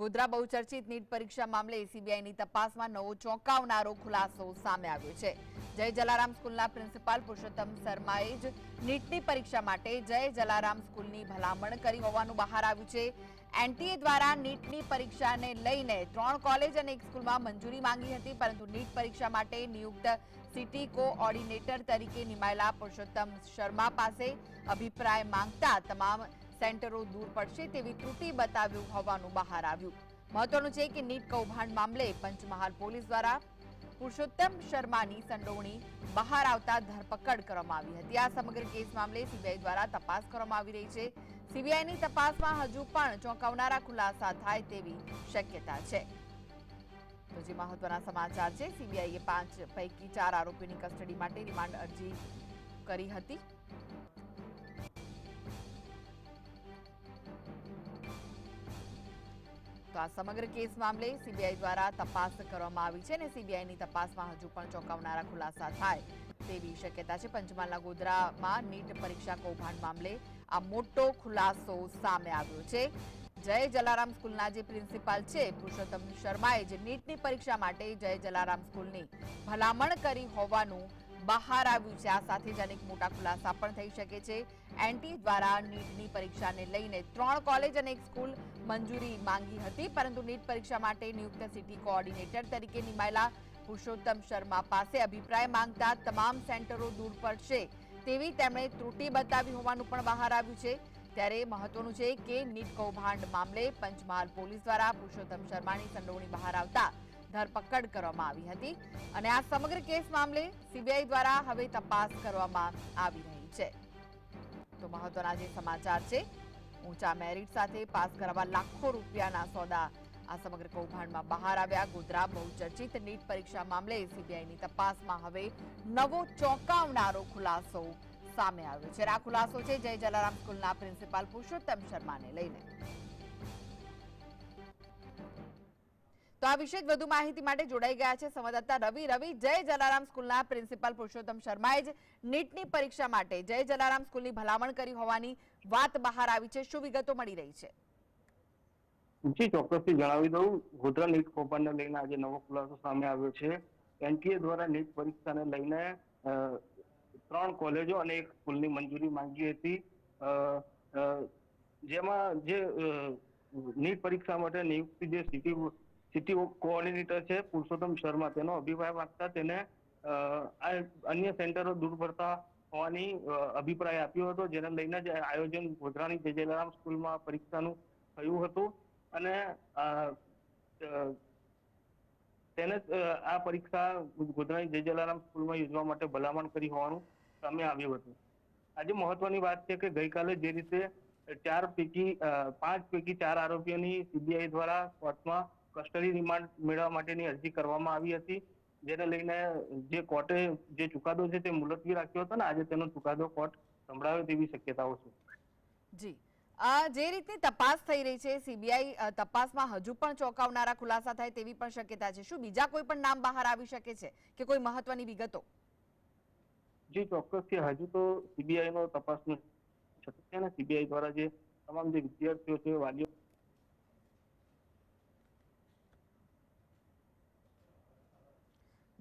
Godhra બહુચર્ચિત NEET પરીક્ષા મામલે સીબીઆઈની તપાસમાં નવો ચોંકાવનારો ખુલાસો સામે આવ્યો છે. જય જલારામ સ્કૂલના પ્રિન્સિપાલ પુરુષોત્તમ શર્માએ જ નીટની પરીક્ષા માટે જય જલારામ સ્કૂલની ભલામણ કરી હોવાનું બહાર આવ્યું છે. એનટીએ દ્વારા નીટની પરીક્ષાને લઈને ત્રણ કોલેજ અને એક સ્કૂલમાં મંજૂરી માંગી હતી, પરંતુ નીટ પરીક્ષા માટે નિયુક્ત સિટી કોઓર્ડિનેટર તરીકે નિમાયેલા પુરુષોત્તમ શર્મા પાસે અભિપ્રાય માંગતા તમામ સેન્ટરો દૂર પડશે તેવી ત્રુટિ બતાવ્યું હોવાનું બહાર આવ્યું. મહત્વનું છે કે નીટ કૌભાંડ મામલે પંચમહાલ પોલીસ દ્વારા પુરુષોત્તમ શર્માની સંડોવણી બહાર આવતા ધરપકડ કરવામાં આવી હતી. આ સમગ્ર કેસ મામલે સીબીઆઈ દ્વારા તપાસ કરવામાં આવી રહી છે. સીબીઆઈની તપાસમાં હજુ પણ ચોંકાવનારા ખુલાસા થાય તેવી શક્યતા છે. તો જે મહત્વના સમાચાર છે, સીબીઆઈએ પાંચ પૈકી ચાર આરોપીની કસ્ટડી માટે રિમાન્ડ અરજી કરી હતી. તો આ સમગ્ર કેસ મામલે સીબીઆઈ દ્વારા તપાસ કરવામાં આવી છે અને સીબીઆઈની તપાસમાં હજુ પણ ચોંકાવનારા ખુલાસા થાય તેવી શક્યતા છે. પંચમહાલના ગોધરામાં નીટ પરીક્ષા કૌભાંડ મામલે આ મોટો ખુલાસો સામે આવ્યો છે. જય જલારામ સ્કૂલના જે પ્રિન્સિપાલ છે પુરુષોત્તમ શર્માએ જે નીટની પરીક્ષા માટે જય જલારામ સ્કૂલની ભલામણ કરી હોવાનું બહાર આવ્યું છે. આ સાથે જ અનેક મોટા ખુલાસા પણ થઈ શકે છે. એનટી દ્વારા નીટની પરીક્ષાને લઈને ત્રણ કોલેજ અને એક સ્કૂલ મંજૂરી માંગી હતી, પરંતુ નીટ પરીક્ષા માટે નિયુક્ત સિટી કોઓર્ડિનેટર તરીકે નિમાયેલા પુરુષોત્તમ શર્મા પાસે અભિપ્રાય માંગતા તમામ સેન્ટરો દૂર પડશે તેવી તેમણે ત્રુટિ બતાવી હોવાનું પણ બહાર આવ્યું છે. ત્યારે મહત્વનું છે કે નીટ કૌભાંડ મામલે પંચમહાલ પોલીસ દ્વારા પુરુષોત્તમ શર્માની સંડોવણી બહાર આવતા ધરપકડ કરવામાં આવી હતી અને આ સમગ્ર કેસ મામલે સીબીઆઈ દ્વારા હવે તપાસ કરવામાં આવી રહી છે. તો મહત્વના જે સમાચાર છે, ઊંચા મેરિટ સાથે પાસ કરાવવા લાખો રૂપિયાના સોદા આ સમગ્ર કૌભાંડમાં બહાર આવ્યા. ગોધરા બહુચર્ચિત નીટ પરીક્ષા મામલે સીબીઆઈની તપાસમાં હવે નવો ચોંકાવનારો ખુલાસો સામે આવ્યો છે. આ ખુલાસો છે, જય જલારામ સ્કૂલના પ્રિન્સિપાલ પુરુષોત્તમ શર્માને લઈને. તો આ વિશે વધુ માહિતી માટે જોડાઈ ગયા છે સંવાદદાતા રવિ. રવિ, જય જલારામ સ્કૂલના પ્રિન્સિપાલ પુરુષોત્તમ શર્માએ જ નીટની પરીક્ષા માટે જય જલારામ સ્કૂલની ભલામણ કરી હોવાની વાત બહાર આવી છે. શું વિગતો મળી રહી છે? જી, ચોક્કસથી જણાવી દઉં. ગોધરા નીટ કૌભાંડને લઈને આજે નવો ખુલાસો સામે આવ્યો છે. એનટીએ દ્વારા નીટ પરીક્ષાને લઈને ત્રણ કોલેજો અને એક સ્કૂલની મંજૂરી માંગી હતી. જેમાં જે નીટ પરીક્ષા માટે નિયુક્તિ જે સિટી સિટી કોઓર્ડિનેટર છે પુરુષોત્તમ શર્મા. તેનો અભિપ્રાય વાંચતા તેને અન્ય સેન્ટરો દૂર પડતા હોવાની અભિપ્રાય આપ્યો હતો, જેને લઈને જ આયોજન ગોધરાની જય જલારામ સ્કૂલમાં પરીક્ષાનું થયું હતું. અને તેને આ પરીક્ષા ગોધરાની જય જલારામ સ્કૂલમાં યોજવા માટે ભલામણ કરી હોવાનું સામે આવ્યું હતું. આજે મહત્વની વાત છે કે ગઈકાલે જે રીતે ચાર પૈકી પાંચ પૈકી ચાર આરોપીઓની સીબીઆઈ દ્વારા કોર્ટમાં કસ્ટડી રિમાન્ડ મેળવવા માટેની અરજી કરવામાં આવી હતી. જેને લઈને જે કોર્ટે જે ચુકાદો છે તે મુલતવી રાખ્યો હતો ને આજે તેનો ચુકાદો કોર્ટ સંભળાવે તેવી શક્યતાઓ છે. જી. આ જે રીતની તપાસ થઈ રહી છે સીબીઆઈ તપાસમાં હજુ પણ ચોંકાવનારા ખુલાસા થાય તેવી પણ શક્યતા છે. શું બીજા કોઈ પણ નામ બહાર આવી શકે છે કે કોઈ મહત્વની વિગતો? જે ચોક્કસ છે હજુ તો સીબીઆઈ નો તપાસનું છે. સીબીઆઈ દ્વારા જે તમામ જે વિદ્યાર્થીઓ છે વાલીઓ